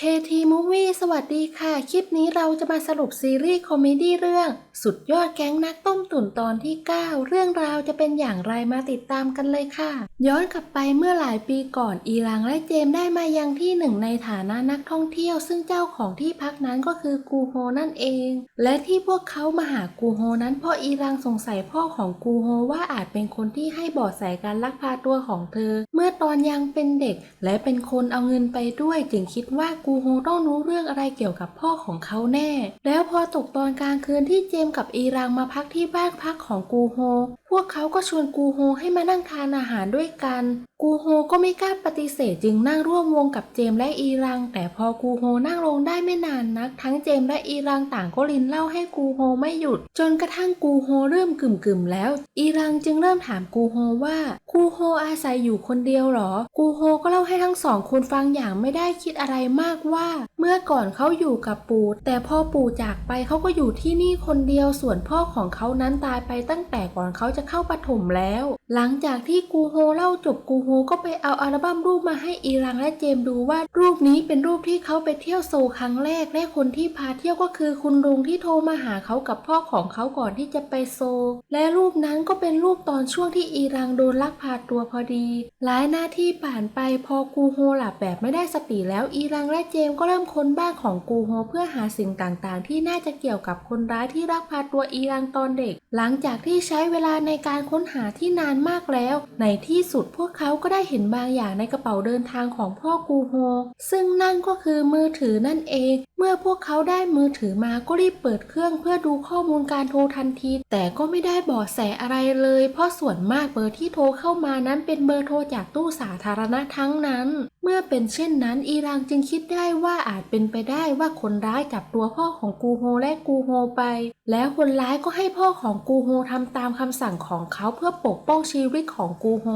KT Movie สวัสดีค่ะ คลิปนี้เราจะมาสรุปซีรีส์คอมเมดี้เรื่อง สุดยอดแก๊งนักต้มตุ๋นตอนที่ 9 เรื่องราวจะเป็นอย่างไรมาติดตามกันเลยค่ะ ย้อนกลับไปเมื่อหลายปีก่อนอีรังและเจมได้มายังที่หนึ่งในฐานะนักท่องเที่ยว ซึ่งเจ้าของที่พักนั้นก็คือกูโฮนั่นเอง และที่พวกเขามาหากูโฮนั้นเพราะอีรังสงสัยพ่อของกูโฮว่าอาจเป็นคนที่ให้เบาะแสการลักพาตัวของเธอ เมื่อตอนยังเป็นเด็ก และเป็นคนเอาเงินไปด้วยจึงคิดว่ากูโฮต้องรู้เรื่องอะไรเกี่ยวกับพ่อของเขาแน่ แล้วพอตกตอนกลางคืนที่เจมกับอีรังมาพักที่บ้านพักของกูโฮ วกเขาก็ชวนกูโฮให้มานั่งทานอาหารด้วยกัน กูโฮก็ไม่กล้าปฏิเสธจึงนั่งร่วมวงกับเจมและอีรัง แต่พอกูโฮนั่งลงได้ไม่นานนัก ทั้งเจมและอีรังต่างก็ลินเล่าให้กูโฮไม่หยุด จนกระทั่งกูโฮเริ่มกึ่มๆแล้ว อีรังจึงเริ่มถามกูโฮว่ากูโฮอาศัยอยู่คนเดียวหรอ กูโฮก็เล่าให้ทั้งสองคนฟังอย่างไม่ได้คิดอะไรมากว่า เมื่อก่อนเขาอยู่กับปู่แต่พอปู่จากไปเขาก็อยู่ที่นี่คนเดียวส่วนพ่อของเขานั้นตายไปตั้งแต่ก่อนเขาจะเข้าปฐมแล้ว หลังจากที่กูโฮเล่าจบกูโฮก็ไปเอาอัลบั้มรูปมาให้อีรังและเจมดูว่ารูปนี้เป็นรูปที่เขาไปเที่ยวโซครั้งแรกและคนที่พาเที่ยวก็คือคุณลุงที่โทรมาหาเขากับพ่อของเขาก่อนที่จะไปโซ และรูปนั้นก็เป็นรูปตอนช่วงที่อีรังโดนลักพาตัวพอดี หลายหน้าที่ผ่านไปพอกูโฮหลับแบบไม่ได้สติแล้วอีรังและเจมก็เริ่มค้นบ้านของกูโฮเพื่อหาสิ่งต่างๆ ที่น่าจะเกี่ยวกับคนร้ายที่ลักพาตัวอีรังตอนเด็ก หลังจากที่ใช้เวลาในการค้นหาที่นานมากแล้ว ในที่สุดพวกเขาก็ได้เห็นบางอย่างในกระเป๋าเดินทางของพ่อกูโฮ ซึ่งนั่นก็คือมือถือนั่นเอง เมื่อพวกเขาได้มือถือมาก็รีบเปิดเครื่องเพื่อดูข้อมูลการโทรทันที แต่ก็ไม่ได้บาะแสอะไรเลย เพราะส่วนมากเบอร์ที่โทรเข้ามานั้นเป็นเบอร์โทรจากตู้สาธารณะทั้งนั้น เมื่อเป็นเช่นนั้นอีรังจึงคิดได้ว่าอาจเป็นไปได้ว่าคนร้ายจับตัวพ่อของกูโฮและกูโฮไป แล้วคนร้ายก็ให้พ่อของกูโฮทำตามคำสั่งของเขาเพื่อปกป้องชีวิตของกูโฮ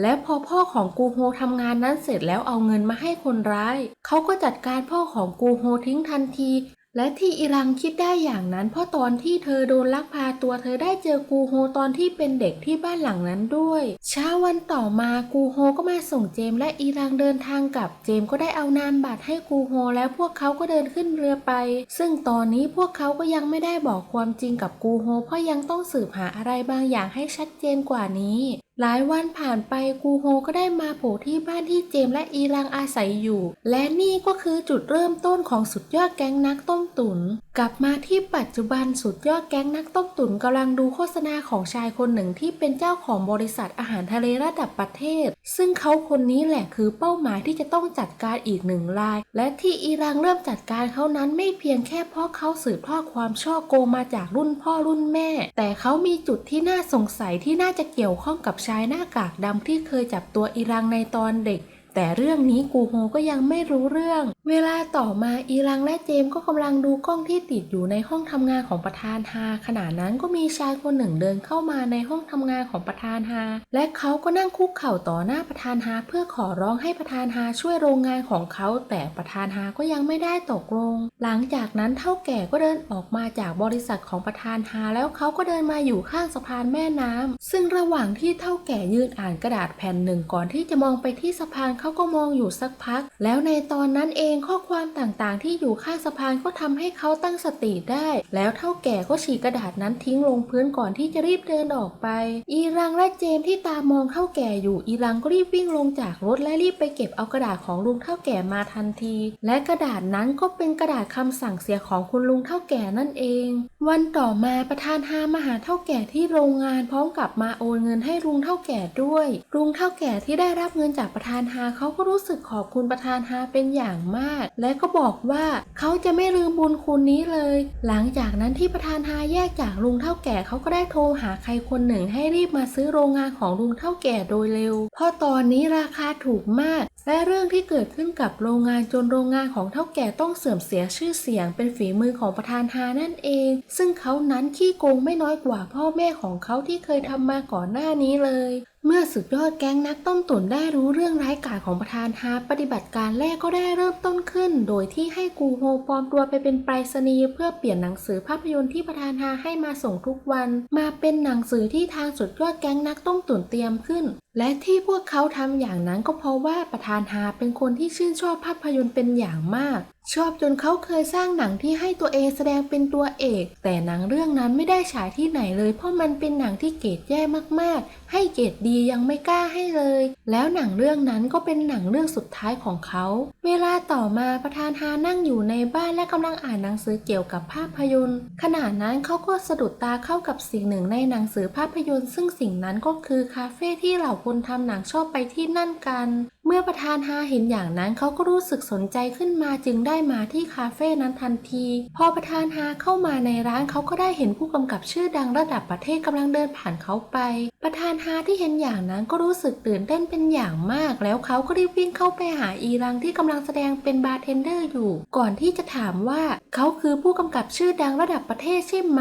และพอพ่อของกูโฮทำงานนั้นเสร็จแล้วเอาเงินมาให้คนร้าย เขาก็จัดการพ่อของกูโฮทิ้งทันที และที่อีรังคิดได้อย่างนั้น เพราะตอนที่เธอโดนลักพาตัวเธอได้เจอกูโฮตอนที่เป็นเด็กที่บ้านหลังนั้นด้วย เช้าวันต่อมากูโฮก็มาส่งเจมส์และอีรังเดินทางกลับเจมส์ก็ได้เอานามบัตรให้กูโฮแล้วพวกเขาก็เดินขึ้นเรือไป ซึ่งตอนนี้พวกเขาก็ยังไม่ได้บอกความจริงกับกูโฮเพราะยังต้องสืบหาอะไรบางอย่างให้ชัดเจนกว่านี้หลายวันผ่านไปกูโฮก็ได้มาโผล่ที่บ้านที่เจมและอีรังอาศัยอยู่ และนี่ก็คือจุดเริ่มต้นของสุดยอดแก๊งนักต้มตุนกลับมาที่ปัจจุบันสุดยอดแก๊งนักต้มตุ๋นกำลังดูโฆษณาของชายคนหนึ่งที่เป็นเจ้าของบริษัทอาหารทะเลระดับประเทศ ซึ่งเขาคนนี้แหละคือเป้าหมายที่จะต้องจัดการอีกหนึ่งราย และที่อีรังเริ่มจัดการเขานั้นไม่เพียงแค่เพราะเขาสืบทอดความช่อโกงมาจากรุ่นพ่อรุ่นแม่ แต่เขามีจุดที่น่าสงสัยที่น่าจะเกี่ยวข้องกับชายหน้ากากดำที่เคยจับตัวอีรังในตอนเด็ก แต่เรื่องนี้กูโฮก็ยังไม่รู้เรื่อง เวลาต่อมาอีรังและเจมส์ก็กำลังดูกล้องที่ติดอยู่ในห้องทำงานของประธานฮาขณะนั้นก็มีชายคนหนึ่งเดินเข้ามาในห้องทำงานของประธานฮาและเขาก็นั่งคุกเข่าต่อหน้าประธานฮาเพื่อขอร้องให้ประธานฮาช่วยโรงงานของเขา แต่ประธานฮาก็ยังไม่ได้ตกลง หลังจากนั้นเท่าแก่ก็เดินออกมาจากบริษัทของประธานฮาแล้วเขาก็เดินมาอยู่ข้างสะพานแม่น้ำซึ่งระหว่างที่เท่าแก่ยืนอ่านกระดาษแผ่นหนึ่งก่อนที่จะมองไปที่สะพานเขาก็มองอยู่สักพัก แล้วในตอนนั้นเองข้อความต่างๆ ที่อยู่ข้างสะพานก็ทำให้เขาตั้งสติได้ แล้วเท่าแก่ก็ฉีกกระดาษนั้นทิ้งลงพื้นก่อนที่จะรีบเดินออกไป อีรังและเจมที่ตามองเท่าแก่อยู่อีรังก็รีบวิ่งลงจากรถและรีบไปเก็บเอากระดาษของลุงเท่าแก่มาทันที และกระดาษนั้นก็เป็นกระดาษคำสั่งเสียของคุณลุงเท่าแก่นั่นเอง วันต่อมาประธานฮามาหาเท่าแก่ที่โรงงานพร้อมกับมาโอนเงินให้ลุงเท่าแก่ด้วยลุงเท่าแก่ที่ได้รับเงินจากประธานฮาเขาก็รู้สึกขอบคุณประธานฮาเป็นอย่างมาก และก็บอกว่าเขาจะไม่ลืมบุญคุณนี้เลย หลังจากนั้นที่ประธานฮาแยกจากลุงเท่าแก่เขาก็ได้โทรหาใครคนหนึ่งให้รีบมาซื้อโรงงานของลุงเท่าแก่โดยเร็ว เพราะตอนนี้ราคาถูกมาก และเรื่องที่เกิดขึ้นกับโรงงานจนโรงงานของเท่าแก่ต้องเสื่อมเสียชื่อเสียง เป็นฝีมือของประธานฮานั่นเอง ซึ่งเขานั้นขี้โกงไม่น้อยกว่าพ่อแม่ของเขาที่เคยทำมาก่อนหน้านี้เลย เมื่อสุดยอดแก๊งนักต้มตุ๋นได้รู้เรื่องร้ายกาจของประธานฮาปฏิบัติการแรกก็ได้เริ่มต้นขึ้น โดยที่ให้กูโฮปลอมตัวไปเป็นไปรษณีย์เพื่อเปลี่ยนหนังสือภาพยนตร์ที่ประธานฮาให้มาส่งทุกวัน มาเป็นหนังสือที่ทางสุดยอดแก๊งนักต้มตุ๋นเตรียมขึ้นและที่พวกเขาทำอย่างนั้นก็เพราะว่าประธานฮาเป็นคนที่ชื่นชอบภาพยนตร์เป็นอย่างมาก ชอบจนเขาเคยสร้างหนังที่ให้ตัวเองแสดงเป็นตัวเอก แต่หนังเรื่องนั้นไม่ได้ฉายที่ไหนเลย เพราะมันเป็นหนังที่เกรดแย่มากๆ ให้เกรดดียังไม่กล้าให้เลย แล้วหนังเรื่องนั้นก็เป็นหนังเรื่องสุดท้ายของเขา เวลาต่อมาประธานฮานั่งอยู่ในบ้านและกำลังอ่านหนังสือเกี่ยวกับภาพยนตร์ ขณะนั้นเขาก็สะดุดตาเข้ากับสิ่งหนึ่งในหนังสือภาพยนตร์ ซึ่งสิ่งนั้นก็คือคาเฟ่ที่เหล่าคนทำหนังชอบไปที่นั่นกัน เมื่อประธานฮาเห็นอย่างนั้นเขาก็รู้สึกสนใจขึ้นมาจึงได้มาที่คาเฟ่นั้นทันที พอประธานฮาเข้ามาในร้านเขาก็ได้เห็นผู้กำกับชื่อดังระดับประเทศกำลังเดินผ่านเขาไป ประธานฮาที่เห็นอย่างนั้นก็รู้สึกตื่นเต้นเป็นอย่างมาก แล้วเขาก็รีบวิ่งเข้าไปหาอีรังที่กำลังแสดงเป็นบาร์เทนเดอร์อยู่ ก่อนที่จะถามว่า เขาคือผู้กำกับชื่อดังระดับประเทศใช่ไหม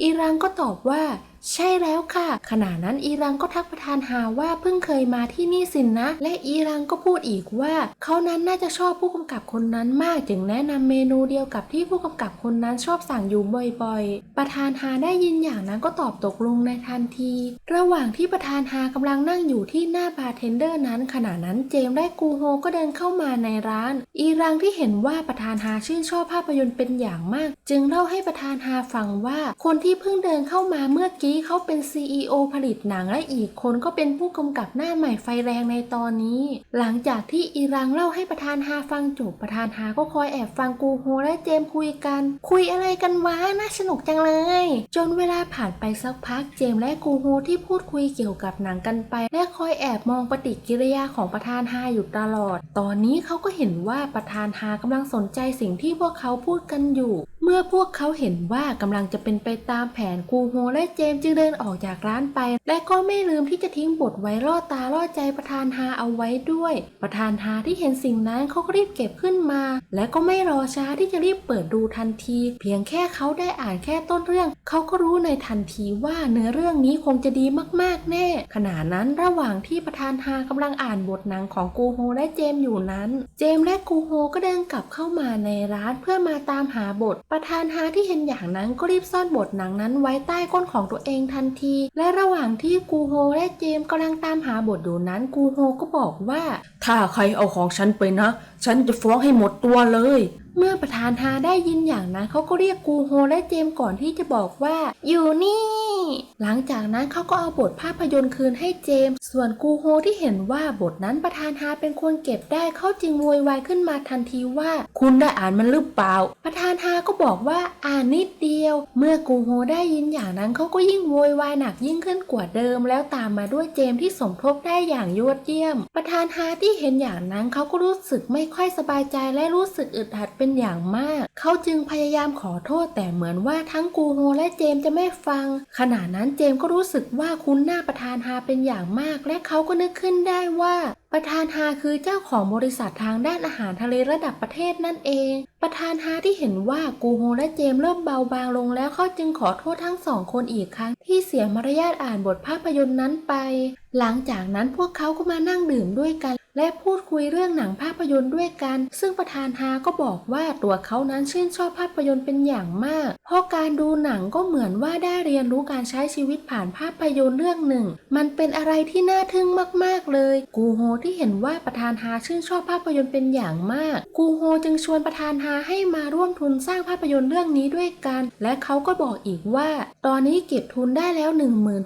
อีรังก็ตอบว่า ใช่แล้วค่ะ ขณะนั้นอีรังก็ทักประธานฮาว่าเพิ่งเคยมาที่นี่สินนะ และอีรังก็พูดอีกว่า เขานั้นน่าจะชอบผู้กำกับคนนั้นมากจึงแนะนำเมนูเดียวกับที่ผู้กำกับคนนั้นชอบสั่งอยู่บ่อยๆ ประธานฮาได้ยินอย่างนั้นก็ตอบตกลงในทันที ระหว่างที่ประธานฮากำลังนั่งอยู่ที่หน้าบาร์เทนเดอร์นั้น ขณะนั้นเจมส์และกูโฮก็เดินเข้ามาในร้าน อีรังที่เห็นว่าประธานฮาชื่นชอบภาพยนตร์เป็นอย่างมาก จึงเล่าให้ประธานฮาฟังว่าคนที่เพิ่งเดินเข้ามาเมื่อกี้เขาเป็น CEO ผลิตหนังและอีกคนก็เป็นผู้กำกับหน้าใหม่ไฟแรงในตอนนี้ หลังจากที่อีรังเล่าให้ประธานฮาฟังจบประธานฮาก็คอยแอบฟังกูโฮและเจมคุยกัน คุยอะไรกันวะน่าสนุกจังเลย จนเวลาผ่านไปสักพักเจมและกูโฮที่พูดคุยเกี่ยวกับหนังกันไป และคอยแอบมองปฏิกิริยาของประธานฮาอยู่ตลอด ตอนนี้เขาก็เห็นว่าประธานฮากำลังสนใจสิ่งที่พวกเขาพูดกันอยู่ เมื่อพวกเขาเห็นว่ากำลังจะเป็นไปตามแผนกูโฮและเจมจึงเดินออกจากร้านไป และก็ไม่ลืมที่จะทิ้งบทไว้ล่อตาล่อใจประธานฮาเอาไว้ด้วย ประธานฮาที่เห็นสิ่งนั้นเขาก็รีบเก็บขึ้นมา และก็ไม่รอช้าที่จะรีบเปิดดูทันที เพียงแค่เขาได้อ่านแค่ต้นเรื่อง เขาก็รู้ในทันทีว่าเนื้อเรื่องนี้คงจะดีมากๆแน่ ขณะนั้นระหว่างที่ประธานฮากำลังอ่านบทหนังของกูโฮและเจมอยู่นั้น เจมและกูโฮก็เดินกลับเข้ามาในร้านเพื่อมาตามหาบท ประธานฮาที่เห็นอย่างนั้นก็รีบซ่อนบทหนังนั้นไว้ใต้ก้นของตัวเองทันที และระหว่างที่กูโฮและเจมกำลังตามหาบทอยู่นั้นกูโฮก็บอกว่า ถ้าใครเอาของฉันไปนะ ฉันจะฟ้องให้หมดตัวเลย เมื่อประธานฮาได้ยินอย่างนั้นเขาก็เรียกกูโฮและเจมส์ก่อนที่จะบอกว่า อยู่นี่ หลังจากนั้นเขาก็เอาบทภาพยนตร์คืนให้เจมส์ส่วนกูโฮที่เห็นว่าบทนั้นประธานฮาเป็นคนเก็บได้เขาจึงโวยวายขึ้นมาทันทีว่า คุณได้อ่านมันหรือเปล่า ประธานฮาก็บอกว่าอ่านนิดเดียว เมื่อกูโฮได้ยินอย่างนั้นเขาก็ยิ่งโวยวายหนักยิ่งขึ้นกว่าเดิม แล้วตามมาด้วยเจมส์ที่สมทบได้อย่างยอดเยี่ยม ประธานฮาที่เห็นอย่างนั้นเขาก็รู้สึกไม่ค่อยสบายใจและรู้สึกอึดอัดเป็นอย่างมาก เขาจึงพยายามขอโทษแต่เหมือนว่าทั้งกูโฮและเจมส์จะไม่ฟัง ขณะนั้นเจมส์ก็รู้สึกว่าคุณนหน้าประธานฮาเป็นอย่างมาก และเขาก็นึกขึ้นได้ว่า ประธานฮาคือเจ้าของบริษัททางด้านอาหารทะเลระดับประเทศนั่นเอง ประธานฮาที่เห็นว่ากูโฮและเจมเริ่มเบาบางลงแล้วเขาจึงขอโทษทั้งสองคนอีกครั้ง ที่เสียมารยาทอ่านบทภาพยนตร์นั้นไป หลังจากนั้นพวกเขาก็มานั่งดื่มด้วยกัน และพูดคุยเรื่องหนังภาพยนตร์ด้วยกัน ซึ่งประธานฮาก็บอกว่าตัวเขานั้นชื่นชอบภาพยนตร์เป็นอย่างมาก เพราะการดูหนังก็เหมือนว่าได้เรียนรู้การใช้ชีวิตผ่านภาพยนตร์เรื่องหนึ่ง มันเป็นอะไรที่น่าทึ่งมากๆเลย กูโฮที่เห็นว่าประธานฮาชื่นชอบภาพยนตร์เป็นอย่างมาก กูโฮจึงชวนประธานฮาให้มาร่วมทุนสร้างภาพยนตร์เรื่องนี้ด้วยกัน และเขาก็บอกอีกว่า ตอนนี้เก็บทุนได้แล้ว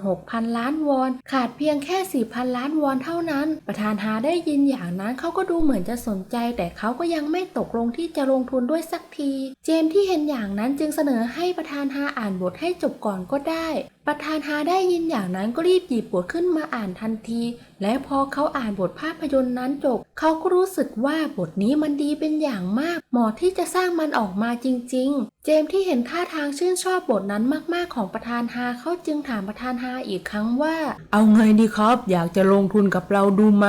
16,000 ล้านวอน ขาดเพียงแค่ 4,000 ล้านวอนเท่านั้น ประธานฮาได้ยินอย่างนั้นเขาก็ดูเหมือนจะสนใจ แต่เขาก็ยังไม่ตกลงที่จะลงทุนด้วยสักที เจมที่เห็นอย่างนั้นจึงเสนอให้ประธานฮาอ่านบทให้จบก่อนก็ได้ ประธานฮาได้ยินอย่างนั้นก็รีบหยิบบทขึ้นมาอ่านทันที และพอเขาอ่านบทภาพยนตร์นั้นจบ เขาก็รู้สึกว่าบทนี้มันดีเป็นอย่างมาก เหมาะที่จะสร้างมันออกมาจริง ๆ เจมส์ที่เห็นท่าทางชื่นชอบบทนั้นมากๆของประธานฮาเขาจึงถามประธานฮาอีกครั้งว่า เอาไงดีครับ อยากจะลงทุนกับเราดูไหม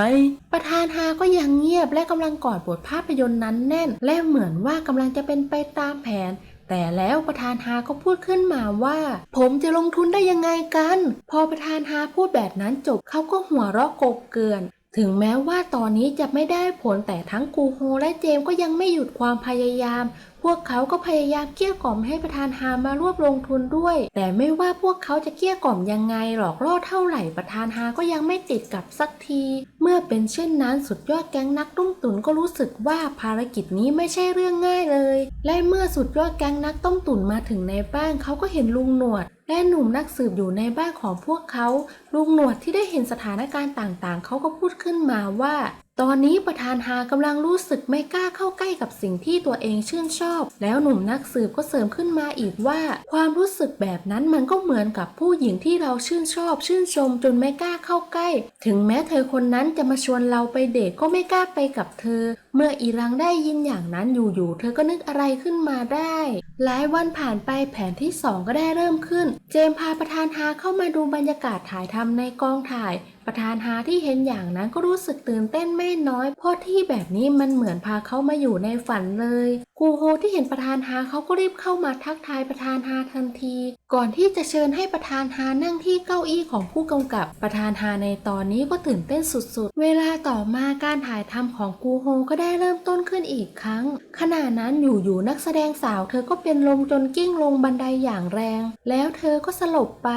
ประธานฮาก็ยังเงียบและกำลังกอดบทภาพยนตร์นั้นแน่น และเหมือนว่ากำลังจะเป็นไปตามแผน แต่แล้วประธานฮาก็พูดขึ้นมาว่า ผมจะลงทุนได้ยังไงกัน พอประธานฮาพูดแบบนั้นจบเขาก็หัวเราะกบเกิน ถึงแม้ว่าตอนนี้จะไม่ได้ผลแต่ทั้งกูโฮและเจมก็ยังไม่หยุดความพยายาม พวกเขาก็พยายามเกลี้ยกล่อมให้ประธานฮามารวบลงทุนด้วย แต่ไม่ว่าพวกเขาจะเกลี้ยกล่อมยังไงหลอกล่อเท่าไหร่ประธานฮาก็ยังไม่ติดกับสักที เมื่อเป็นเช่นนั้นสุดยอดแก๊งนักต้มตุ๋นก็รู้สึกว่าภารกิจนี้ไม่ใช่เรื่องง่ายเลย และเมื่อสุดยอดแก๊งนักต้มตุ๋นมาถึงในบ้านเขาก็เห็นลุงหนวด และหนุ่มนักสืบอยู่ในบ้านของพวกเขา ลุงหนวดที่ได้เห็นสถานการณ์ต่างๆ เขาก็พูดขึ้นมาว่า ตอนนี้ประธานฮากำลังรู้สึกไม่กล้าเข้าใกล้กับสิ่งที่ตัวเองชื่นชอบ แล้วหนุ่มนักสืบก็เสริมขึ้นมาอีกว่า ความรู้สึกแบบนั้นมันก็เหมือนกับผู้หญิงที่เราชื่นชอบ ชื่นชมจนไม่กล้าเข้าใกล้ ถึงแม้เธอคนนั้นจะมาชวนเราไปเดทก็ไม่กล้าไปกับเธอ เมื่ออีรังได้ยินอย่างนั้นอยู่ๆเธอก็นึกอะไรขึ้นมาได้ หลายวันผ่านไปแผนที่สองก็ได้เริ่มขึ้น เจมพาประธานฮาเข้ามาดูบรรยากาศถ่ายทำในกองถ่าย ประธานฮาที่เห็นอย่างนั้นก็รู้สึกตื่นเต้นไม่น้อยเพราะที่แบบนี้มันเหมือนพาเขามาอยู่ในฝันเลย กูโฮที่เห็นประธานฮาเขาก็รีบเข้ามาทักทายประธานฮาทันทีก่อนที่จะเชิญให้ประธานฮานั่งที่เก้าอี้ของผู้กำกับ ประธานฮาในตอนนี้ก็ตื่นเต้นสุดๆ เวลาต่อมาการถ่ายทำของกูโฮก็ได้เริ่มต้นขึ้นอีกครั้ง ขณะนั้นอยู่ๆนักแสดงสาว เธอก็เป็นลมจนกิ้งลงบันไดอย่างแรง แล้วเธอก็สลบไป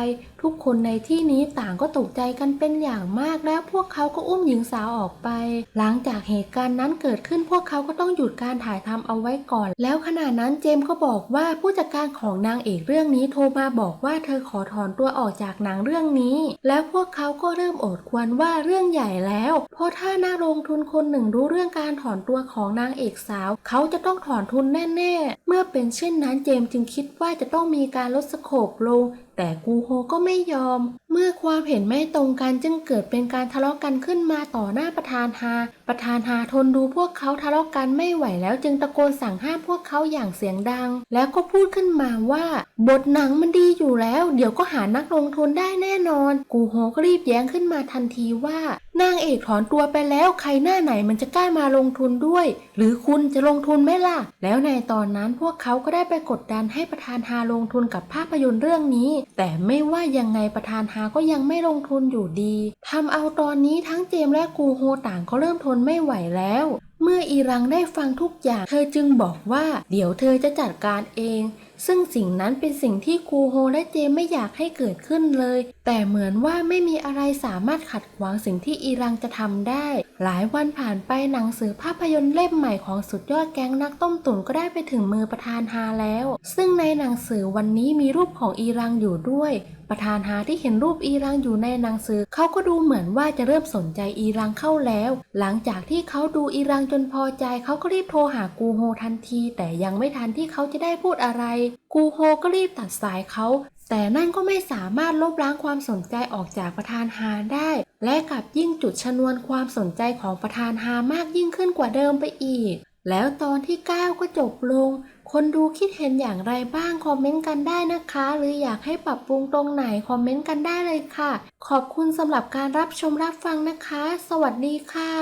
ทุกคนในที่นี้ต่างก็ตกใจกันเป็นอย่างมาก แล้วพวกเขาก็อุ้มหญิงสาวออกไป หลังจากเหตุการณ์นั้นเกิดขึ้นพวกเขาก็ต้องหยุดการถ่ายทำเอาไว้ก่อน แล้วขณะนั้นเจมส์ก็บอกว่าผู้จัดการของนางเอกเรื่องนี้โทรมาบอกว่าเธอขอถอนตัวออกจากหนังเรื่องนี้ แล้วพวกเขาก็เริ่มโอดควรว่าเรื่องใหญ่แล้ว เพราะถ้านักลงทุนคนหนึ่งรู้เรื่องการถอนตัวของนางเอกสาว เขาจะต้องถอนทุนแน่ ๆ เมื่อเป็นเช่นนั้นเจมส์จึงคิดว่าจะต้องมีการลดสโคบลง แต่กูโฮก็ไม่ยอม เมื่อความเห็นไม่ตรงกันจึงเกิดเป็นการทะเลาะกันขึ้นมาต่อหน้าประธานฮา ประธานฮาทนดูพวกเขาทะเลาะกันไม่ไหวแล้วจึงตะโกนสั่งห้ามพวกเขาอย่างเสียงดัง แล้วก็พูดขึ้นมาว่า บทหนังมันดีอยู่แล้ว เดี๋ยวก็หานักลงทุนได้แน่นอน กูโฮก็รีบแย้งขึ้นมาทันทีว่านางเอกถอนตัวไปแล้วใครหน้าไหนมันจะกล้ามาลงทุนด้วย หรือคุณจะลงทุนไหมล่ะ แล้วในตอนนั้นพวกเขาก็ได้ไปกดดันให้ประธานฮาลงทุนกับภาพยนตร์เรื่องนี้ แต่ไม่ว่ายังไงประธานฮาก็ยังไม่ลงทุนอยู่ดีทำเอาตอนนี้ทั้งเจมส์และกูโฮต่างก็เริ่มทนไม่ไหวแล้ว เมื่ออีรังได้ฟังทุกอย่าง เธอจึงบอกว่า เดี๋ยวเธอจะจัดการเอง ซึ่งสิ่งนั้นเป็นสิ่งที่ครูโฮและเจมไม่อยากให้เกิดขึ้นเลย แต่เหมือนว่าไม่มีอะไรสามารถขัดขวางสิ่งที่อีรังจะทำได้ หลายวันผ่านไปหนังสือภาพยนตร์เล่มใหม่ของสุดยอดแก๊งนักต้มตุ๋นก็ได้ไปถึงมือประธานฮาแล้ว ซึ่งในหนังสือวันนี้มีรูปของอีรังอยู่ด้วย ประธานฮาที่เห็นรูปอีรังอยู่ในหนังสือ เขาก็ดูเหมือนว่าจะเริ่มสนใจอีรังเข้าแล้ว หลังจากที่เขาดูอีรังจนพอใจ เขาก็รีบโทรหากูโฮทันที แต่ยังไม่ทันที่เขาจะได้พูดอะไร กูโฮก็รีบตัดสายเขาแต่นั่นก็ไม่สามารถลบล้างความสนใจออกจากประธานฮาได้ และกลับยิ่งจุดชนวนความสนใจของประธานฮามากยิ่งขึ้นกว่าเดิมไปอีก แล้วตอนที่ 9 ก็จบลง คนดูคิดเห็นอย่างไรบ้างคอมเมนต์กันได้นะคะ หรืออยากให้ปรับปรุงตรงไหนคอมเมนต์กันได้เลยค่ะ ขอบคุณสำหรับการรับชมรับฟังนะคะ สวัสดีค่ะ